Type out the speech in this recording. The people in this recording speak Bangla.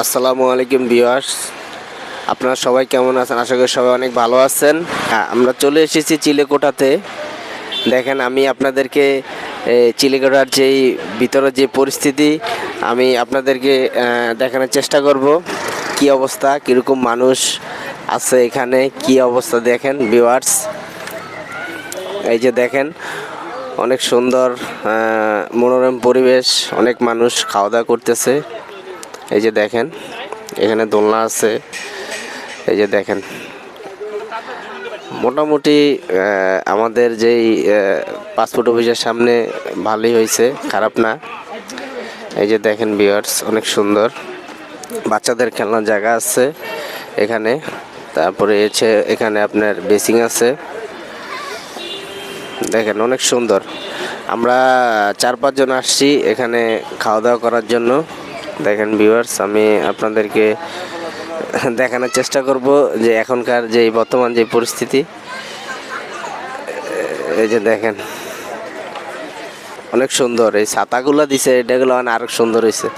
আসসালামু আলাইকুম ভিউয়ার্স। আপনারা সবাই কেমন আছেন? আশা করি সবাই অনেক ভালো আছেন। হ্যাঁ, আমরা চলে এসেছি চিলেকোঠাতে। দেখেন আমি আপনাদেরকে চিলেকোঠার যেই ভিতরে যে পরিস্থিতি আমি আপনাদেরকে দেখানোর চেষ্টা করব। কি অবস্থা? কীরকম মানুষ আছে এখানে? কি অবস্থা? দেখেন ভিউয়ার্স। এই যে দেখেন অনেক সুন্দর মনোরম পরিবেশ অনেক মানুষ খাওয়া দাওয়া করতেছে। এই যে দেখেন, এখানে দোলনা আছে। এই যে দেখেন, মোটামুটি আমাদের যেই পাসপোর্ট অফিসের সামনে ভালোই হয়েছে, খারাপ না। এই যে দেখেন বিয়ার্স অনেক সুন্দর। বাচ্চাদের খেলনার জায়গা আছে এখানে। তারপরে এসে এখানে আপনার বেসিং আছে। দেখেন, অনেক সুন্দর। আমরা চার পাঁচজন আসছি এখানে খাওয়া দাওয়া করার জন্য। দেখেন ভিউয়ার্স আমি আপনাদেরকে দেখানোর চেষ্টা করব যে এখনকার যে বর্তমান যে পরিস্থিতি। এই যে দেখেন, অনেক সুন্দর। এই ছাতাগুলো দিছে, এটাগুলো মানে আরও সুন্দর হয়েছে